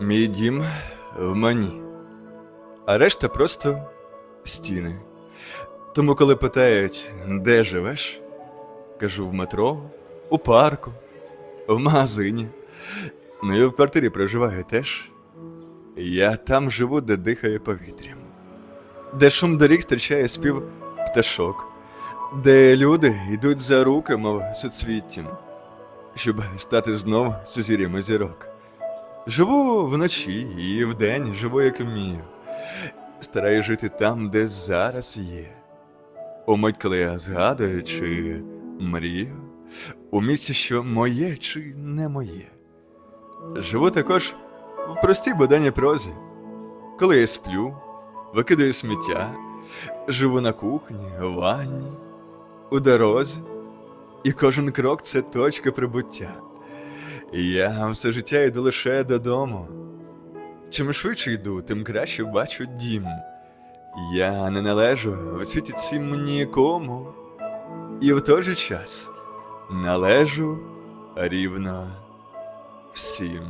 Мій дім в мені, а решта просто стіни. Тому, коли питають, де живеш, кажу в метро, у парку, в магазині. Ну і в квартирі проживаю теж. Я там живу, де дихає повітрям, де шум доріг зустрічає спів пташок, де люди йдуть за руки, мов суцвіттям, щоб стати знов сузір'ями зірок. Живу вночі і вдень живу, як вмію. Стараюсь жити там, де зараз є. У мить, коли я згадую, чи мрію, у місці, що моє чи не моє. Живу також в простій буденній прозі. Коли я сплю, викидаю сміття, живу на кухні, ванні, у дорозі, і кожен крок це точка прибуття. Я все життя йду лише додому. Чим швидше йду, тим краще бачу дім. Я не належу в світі цім нікому, і в той же час належу рівно всім.